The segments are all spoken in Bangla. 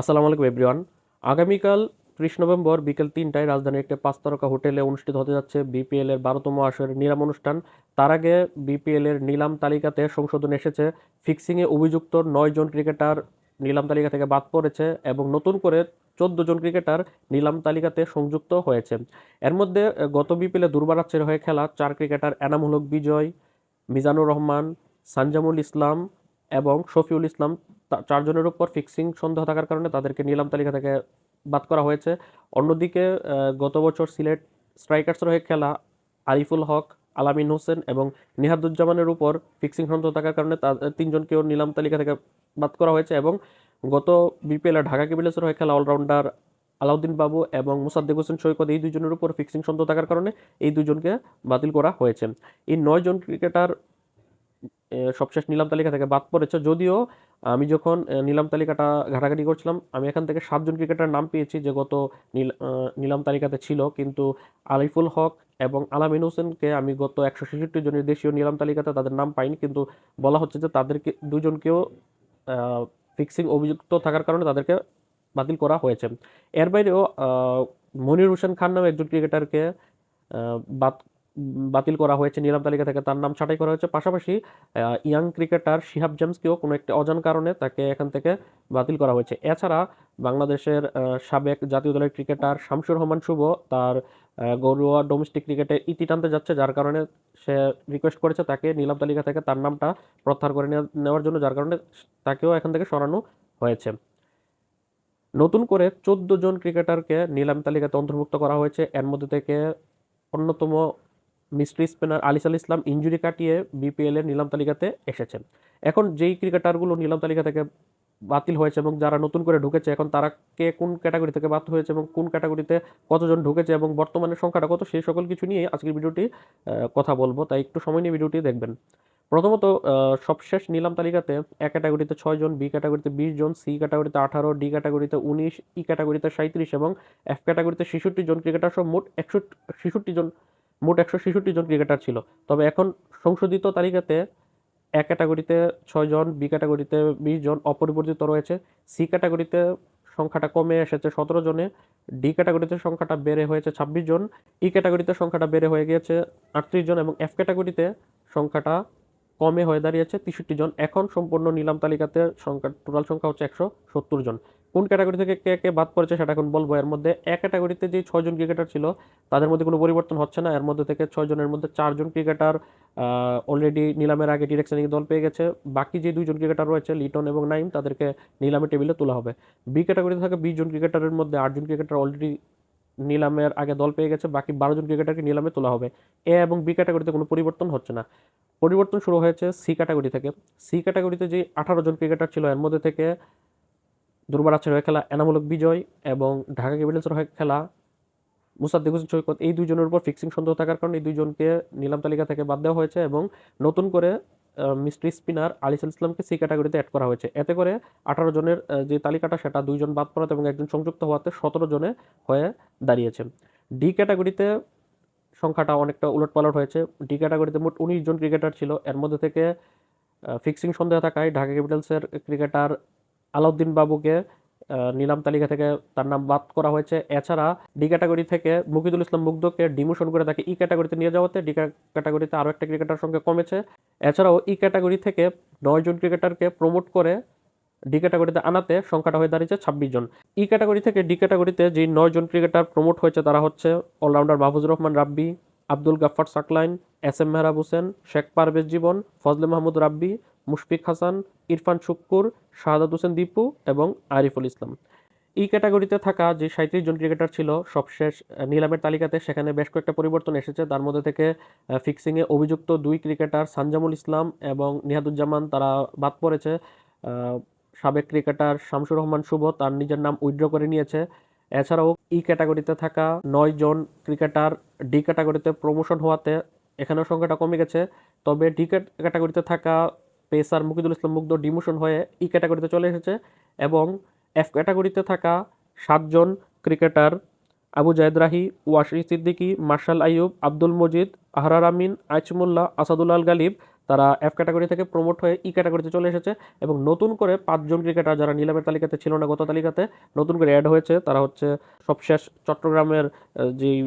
আসসালামু আলাইকুম, এভরিওয়ান। আগামীকাল ত্রিশ নভেম্বর বিকেল তিনটায় রাজধানীর একটি পাঁচ তারকা হোটেলে অনুষ্ঠিত হতে যাচ্ছে বিপিএল এর বারোতম আসরের নিলাম অনুষ্ঠান। তার আগে বিপিএল এর নিলাম তালিকাতে সংশোধন এসেছে। ফিক্সিংয়ে অভিযুক্ত নয় জন ক্রিকেটার নিলাম তালিকা থেকে বাদ পড়েছে এবং নতুন করে চোদ্দ জন ক্রিকেটার নিলাম তালিকাতে সংযুক্ত হয়েছে। এর মধ্যে গত বিপিএলে দুর্বারাচ্ছের হয়ে খেলা চার ক্রিকেটার এনামুল হক বিজয়, মিজানুর রহমান, সানজামুল ইসলাম এবং শফিউল ইসলাম চারজনের উপর ফিক্সিং সন্দেহ থাকার কারণে তাদেরকে নিলাম তালিকা থেকে বাদ করা হয়েছে। অন্যদিকে গত বছর সিলেট স্ট্রাইকার্সের হয়ে খেলা আরিফুল হক, আলামিন হোসেন এবং নিহাদুজ্জামানের উপর ফিক্সিং সন্দেহ থাকার কারণে তিনজনকেও নিলাম তালিকা থেকে বাদ করা হয়েছে এবং গত বিপিএল ঢাকা ক্যাপিটালসের হয়ে খেলা অলরাউন্ডার আলাউদ্দিন বাবু এবং মুসাদ্দিক হোসেন সৈকত এই দুজনের উপর ফিক্সিং সন্দেহ থাকার কারণে এই দুজনকে বাতিল করা হয়েছে। এই নয়জন ক্রিকেটার সবশেষ নিলাম তালিকা থেকে বাদ পড়েছে। যদিও আমি যখন নিলাম তালিকাটা ঘাটাঘাটি করছিলাম, আমি এখান থেকে সাতজন ক্রিকেটার নাম পেয়েছি যে গত নীল- নিলাম তালিকাতে ছিল। কিন্তু আলিফুল হক এবং আলামিন হোসেনকে আমি গত একশো ছেষট্টি জনের দেশীয় নিলাম তালিকাতে তাদের নাম পাইনি। কিন্তু বলা হচ্ছে যে তাদেরকে, দুজনকেও ফিক্সিং অভিযুক্ত থাকার কারণে তাদেরকে বাতিল করা হয়েছে। এর বাইরেও মনির হোসেন খান নামে একজন ক্রিকেটারকে বাদ বাতিল করা হয়েছে নিলাম তালিকা থেকে। তার নাম ছাঁটাই করা হয়েছে। পাশাপাশি ইয়াং ক্রিকেটার শিহাব জেমসকেও কোনো একটি অজান কারণে তাকে এখান থেকে বাতিল করা হয়েছে। এছাড়া, বাংলাদেশের সাবেক জাতীয় দলের ক্রিকেটার শামসুর রহমান শুভ তার ঘরোয়া ডোমেস্টিক ক্রিকেটে ইতি টানতে যাচ্ছে, যার কারণে সে রিকোয়েস্ট করেছে তাকে নিলাম তালিকা থেকে তার নামটা প্রত্যাহার করে নেওয়া- নেওয়ার জন্য, যার কারণে তাকেও এখান থেকে সরানো হয়েছে। নতুন করে চোদ্দ জন ক্রিকেটারকে নিলাম তালিকাতে অন্তর্ভুক্ত করা হয়েছে। এর মধ্যে থেকে অন্যতম mystery spinner Alisal Islam injury কাটিয়ে বিপিএল এর নিলাম তালিকাতে এসেছেন। এখন যেই ক্রিকেটারগুলো নিলাম তালিকা থেকে বাতিল হয়েছে এবং যারা নতুন করে ঢুকেছে, এখন তারা কে কোন ক্যাটাগরি থেকে বাদ হয়েছে এবং কোন ক্যাটাগরিতে কতজন ঢুকেছে এবং বর্তমানে সংখ্যাটা কত, সেই সকল কিছু নিয়ে আজকের ভিডিওটি কথা বলব। তাই একটু সময় নিয়ে ভিডিওটি দেখবেন। প্রথমত সবশেষ নিলাম তালিকাতে এ ক্যাটাগরিতে জন, বি ক্যাটাগরিতে বিশ জন, সি ক্যাটাগরিতে আঠারো, ডি ক্যাটাগরিতে উনিশ, ই ক্যাটাগরিতে সাঁত্রিশ এবং এফ ক্যাটাগরিতে ছেষট্টি জন ক্রিকেটার সহ মোট একশো ছেষট্টি জন মোট একশো ছেষট্টি জন ক্রিকেটার ছিল। তবে এখন সংশোধিত তালিকাতে এ ক্যাটাগরিতে ছয় জন, বি ক্যাটাগরিতে বিশ জন অপরিবর্তিত রয়েছে। সি ক্যাটাগরিতে সংখ্যাটা কমে এসেছে সতেরো জনে, ডি ক্যাটাগরিতে সংখ্যাটা বেড়ে হয়েছে ছাব্বিশ জন, ই ক্যাটাগরিতে সংখ্যাটা বেড়ে হয়ে গিয়েছে আটত্রিশ জন এবং এফ ক্যাটাগরিতে সংখ্যাটা কমে হয়ে দাঁড়িয়েছে তেষট্টি জন। এখন সম্পূর্ণ নিলাম তালিকাতে সংখ্যা টোটাল সংখ্যা হচ্ছে একশো সত্তর জন। কোন ক্যাটাগরি থেকে কে কে বাদ পড়েছে সেটা এখন বলব। এর মধ্যে এক ক্যাটাগরিতে যে ছয়জন ক্রিকেটার ছিল, তাদের মধ্যে কোনো পরিবর্তন হচ্ছে না। এর মধ্যে থেকে ছয়জনের মধ্যে চারজন ক্রিকেটার অলরেডি নিলামের আগে ডিরেকশনিং দল পেয়ে গেছে। বাকি যে দুইজন ক্রিকেটার রয়েছে লিটন এবং নাইম তাদেরকে নিলামের টেবিলে তোলা হবে। বি ক্যাটাগরিতে থাকা জন ক্রিকেটারের মধ্যে আটজন ক্রিকেটার অলরেডি নিলামের আগে দল পেয়ে গেছে। বাকি বারো জন ক্রিকেটারকে নিলামে তোলা হবে। এ এবং বি ক্যাটাগরিতে কোনো পরিবর্তন হচ্ছে না। পরিবর্তন শুরু হয়েছে সি ক্যাটাগরি থেকে। সি ক্যাটাগরিতে যে আঠারো জন ক্রিকেটার ছিল, এর মধ্যে থেকে দুর্বার আছের হয়ে খেলা, এনামূলক বিজয় এবং ঢাকা ক্যাপিটালসের হয়ে খেলা, মুসাদ্দিক হোসেন সৈকত, এই দুইজনের উপর ফিক্সিং সন্দেহ থাকার কারণে এই দুইজনকে নিলাম তালিকা থেকে বাদ দেওয়া হয়েছে এবং নতুন করে মিস্ট্রি স্পিনার আলিসাল ইসলামকে সি ক্যাটাগরিতে অ্যাড করা হয়েছে। এতে করে আঠারো জনের যে তালিকাটা সেটা দুইজন বাদ পড়াতে এবং একজন সংযুক্ত হওয়াতে সতেরো জনে হয়ে দাঁড়িয়েছে। ডি ক্যাটাগরিতে সংখ্যাটা অনেকটা উলটপালট হয়েছে। ডি ক্যাটাগরিতে মোট উনিশ জন ক্রিকেটার ছিল। এর মধ্যে থেকে ফিক্সিং সন্দেহ থাকায় ঢাকা ক্যাপিটালসের ক্রিকেটার আলাউদ্দিন বাবুকে নিলাম তালিকা থেকে তার নাম বাদ করা হয়েছে। এছাড়া ডি ক্যাটাগরি থেকে মুকিদুল ইসলাম মুগ্ধকে ডিমোশন করে তাকে ই ক্যাটাগরিতে নিয়ে যাওয়াতে ডি ক্যাটাগরিতে আরও একটা ক্রিকেটার সংখ্যা কমেছে। এছাড়াও ই ক্যাটাগরি থেকে নয় জন ক্রিকেটারকে প্রমোট করে ডি ক্যাটাগরিতে আনাতে সংখ্যাটা হয়ে দাঁড়িয়েছে ছাব্বিশ জন। ই ক্যাটাগরি থেকে ডি ক্যাটাগরিতে যে নয় জন ক্রিকেটার প্রমোট হয়েছে তারা হচ্ছে allrounder Mahfuzur Rahman Rabbi, Abdul Gaffar Saklain, S M Mehrab Hossain, Sheikh Parvez Jibon, Fazle Mahmud Rabbi Mushfiq Hasan, Irfan Sukkur, Shahadat Hossain Dipu এবং আরিফুল ইসলাম। ই ক্যাটাগরিতে থাকা যে সাঁত্রিশ জন ক্রিকেটার ছিল, সবশেষ নিলামের তালিকাতে সেখানে বেশ কয়েকটা পরিবর্তন এসেছে। তার মধ্যে থেকে ফিক্সিংয়ে অভিযুক্ত দুই ক্রিকেটার সানজামুল ইসলাম এবং নিহাদুজ্জামান, তারা বাদ পড়েছে। সাবেক ক্রিকেটার শামসুর রহমান শুভ তার নিজের নাম উইথড্র করে নিয়েছে। এছাড়াও ই ক্যাটাগরিতে থাকা নয় জন ক্রিকেটার ডি ক্যাটাগরিতে প্রমোশন হওয়াতে এখানেও সংখ্যাটা কমে গেছে। তবে ডি ক্যাটাগরিতে থাকা পেসার মুকিদুল ইসলাম মুগ্ধ ডিমোশন হয়ে ই ক্যাটাগরিতে চলে এসেছে এবং এফ ক্যাটাগরিতে থাকা সাতজন cricketer Abu Zayed Rahi washi Siddiqui, Marshall Ayub, Abdul Majid, Ahrar Amin, Aichmullah, Asadul Al Galib, তারা এফ ক্যাটাগরি থেকে প্রমোট হয়ে ই ক্যাটাগরিতে চলে এসেছে এবং নতুন করে পাঁচজন ক্রিকেটার যারা নিলামের তালিকাতে ছিল না গত তালিকাতে, নতুন করে অ্যাড হয়েছে। তারা হচ্ছে সবশেষ চট্টগ্রামের যেই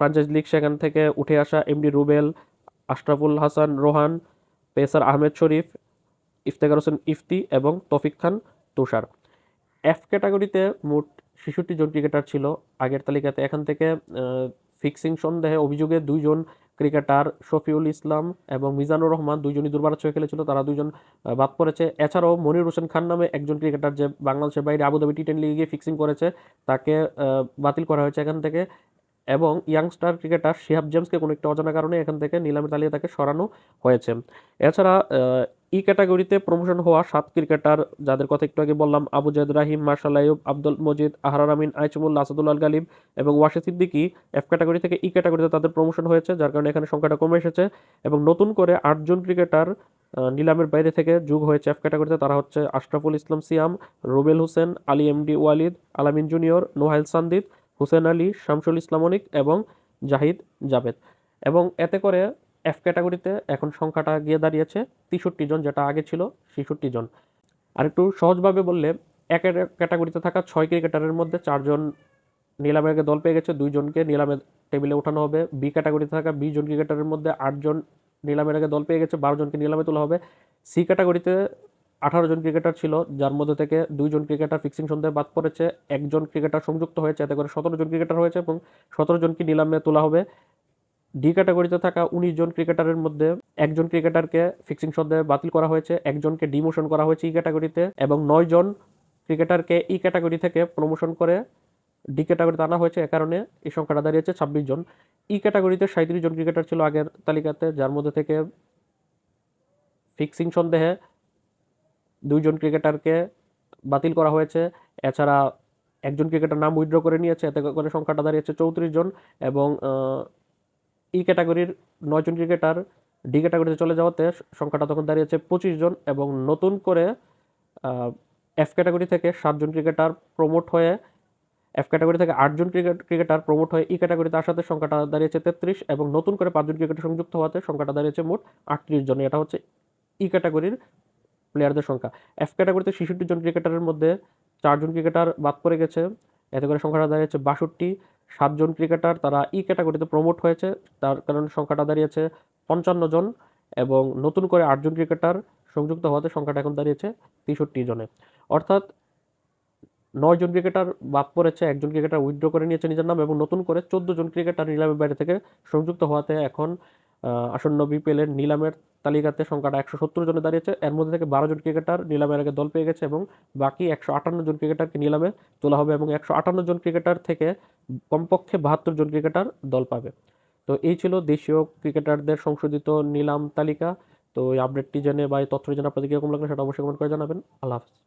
ফ্রাঞ্চাইজ লিগ সেখান থেকে উঠে আসা এমডি রুবেল, আশরাফুল হাসান, রোহান পেসার আহমেদ শরীফ, ইফতেখার হোসেন ইফতি এবং তফিক খান তুষার। এফ ক্যাটাগরিতে মোট ছেষট্টি জন ক্রিকেটার ছিল। আগের তালিকাতে এখান থেকে ফিক্সিং সন্দেহে অভিযোগে দুইজন ক্রিকেটার শফিউল ইসলাম এবং মিজানুর রহমান দুইজনই দুর্বার হয়ে খেলেছিল। তারা দুজন বাদ পড়েছে। এছাড়াও মনির হোসেন খান নামে একজন ক্রিকেটার যে বাংলাদেশের বাইরে আবুধাবি টি টেন লিগে গিয়ে ফিক্সিং করেছে, তাকে বাতিল করা হয়েছে এখান থেকে। এবং ইয়াংস্টার ক্রিকেটার শিহাব জেমসকে কোনো একটা অজানা কারণে এখান থেকে নিলামের তালিকা তাকে সরানো হয়েছে। এছাড়া ই ক্যাটাগরিতে প্রমোশন হওয়া সাত ক্রিকেটার যাদের কথা একটু আগে বললাম, আবু জায়দ রাহিম, মার্শাল আইয়ুব, আব্দুল মজিদ, আহরার আমিন আইচমুল্লা আল গালিব এবং ওয়াশিদ সিদ্দিকি এফ ক্যাটাগরি থেকে ই ক্যাটাগরিতে তাদের প্রমোশন হয়েছে, যার কারণে এখানে সংখ্যাটা কমে এসেছে এবং নতুন করে আটজন ক্রিকেটার নিলামের বাইরে থেকে যোগ হয়েছে এফ ক্যাটাগরিতে তারা হচ্ছে আশরাফুল ইসলাম সিয়াম, রুবেল হোসেন, আলী এমডি ওয়ালিদ, আলামিন জুনিয়র, নোহাইল সান্দিদ হুসেন আলী, শামসুল ইসলাম অনিক এবং জাহিদ জাভেদ। এবং এতে করে এফ ক্যাটাগরিতে এখন সংখ্যাটা গিয়ে দাঁড়িয়েছে তেষট্টি জন, যেটা আগে ছিল ছেষট্টি জন। আর একটু সহজভাবে বললে এক ক্যাটাগরিতে থাকা ছয় ক্রিকেটারের মধ্যে চারজন নিলামের আগে দল পেয়ে গেছে দুইজনকে নিলামের টেবিলে ওঠানো হবে। বি ক্যাটাগরিতে থাকা বিশ জন ক্রিকেটারের মধ্যে আটজন নিলামের আগে দল পেয়ে গেছে, বারো জনকে নিলামে তোলা হবে। সি ক্যাটাগরিতে আঠারো জন ক্রিকেটার ছিল, যার মধ্যে থেকে দুইজন ক্রিকেটার ফিক্সিং সন্ধ্যায় বাদ পড়েছে, একজন ক্রিকেটার সংযুক্ত হয়েছে, এতে করে সতেরো জন ক্রিকেটার হয়েছে এবং সতেরো জনকে নিলামে তোলা হবে। ডি ক্যাটাগরিতে থাকা উনিশ জন ক্রিকেটারের মধ্যে একজন ক্রিকেটারকে ফিক্সিং সন্দেহে বাতিল করা হয়েছে, একজনকে ডিমোশন করা হয়েছে ই ক্যাটাগরিতে এবং নয় জন ক্রিকেটারকে ই ক্যাটাগরি থেকে প্রমোশন করে ডি ক্যাটাগরিতে আনা হয়েছে, এ কারণে এই সংখ্যাটা দাঁড়িয়েছে ছাব্বিশ জন। ই ক্যাটাগরিতে সাঁত্রিশ জন ক্রিকেটার ছিল আগের তালিকাতে, যার মধ্যে থেকে ফিক্সিং সন্দেহে দুইজন ক্রিকেটারকে বাতিল করা হয়েছে। এছাড়া একজন ক্রিকেটার নাম উইথড্র করে নিয়েছে, এতে করে সংখ্যাটা দাঁড়িয়েছে চৌত্রিশ জন এবং ই ক্যাটাগরির নয়জন ক্রিকেটার ডি ক্যাটাগরিতে চলে যাওয়াতে সংখ্যাটা তখন দাঁড়িয়েছে পঁচিশ জন এবং নতুন করে এফ ক্যাটাগরি থেকে সাতজন ক্রিকেটার প্রমোট হয়ে, এফ ক্যাটাগরি থেকে আটজন ক্রিকেট, ক্রিকেটার প্রমোট হয়ে ই ক্যাটাগরিতে আসাতে সংখ্যাটা দাঁড়িয়েছে তেত্রিশ এবং নতুন করে পাঁচজন ক্রিকেটার সংযুক্ত হওয়াতে সংখ্যাটা দাঁড়িয়েছে মোট আটত্রিশ জন। এটা হচ্ছে ই ক্যাটাগরির প্লেয়ারদের সংখ্যা। এফ ক্যাটাগরিতে ছেষট্টি জন ক্রিকেটারের মধ্যে চারজন ক্রিকেটার বাদ পড়ে গেছে। এতে করে সংখ্যাটা দাঁড়িয়েছে বাষট্টি। সাতজন ক্রিকেটার তারা ই ক্যাটাগরিতে প্রমোট হয়েছে। তার কারণে সংখ্যাটা দাঁড়িয়েছে পঞ্চান্ন জন এবং নতুন করে আটজন ক্রিকেটার সংযুক্ত হওয়াতে সংখ্যাটা এখন দাঁড়িয়েছে তেষট্টি জনে। অর্থাৎ নয় জন ক্রিকেটার বাদ পড়েছে, একজন ক্রিকেটার উইথড্র করে নিয়েছে নিজের নাম এবং নতুন করে চোদ্দ জন ক্রিকেটার নিলামের বাইরে থেকে সংযুক্ত হওয়াতে এখন আসন্ন বিপিএলের নিলামের তালিকাতে সংখ্যাটা একশো সত্তর জনে দাঁড়িয়েছে। এর মধ্যে থেকে বারো জন ক্রিকেটার নিলামের আগে দল পেয়ে গেছে এবং বাকি একশো আটান্ন জন ক্রিকেটারকে নিলামে তোলা হবে এবং একশো আটান্ন জন ক্রিকেটার থেকে কমপক্ষে বাহাত্তর জন ক্রিকেটার দল পাবে। তো এই ছিল দেশীয় ক্রিকেটারদের সংশোধিত নিলাম তালিকা। তো এই আপডেটটি জেনে বা এই তথ্যটি জেনে আপনাদের কীরকম লাগল সেটা অবশ্যই কমেন্ট করে জানাবেন। আল্লাহ হাফিজ।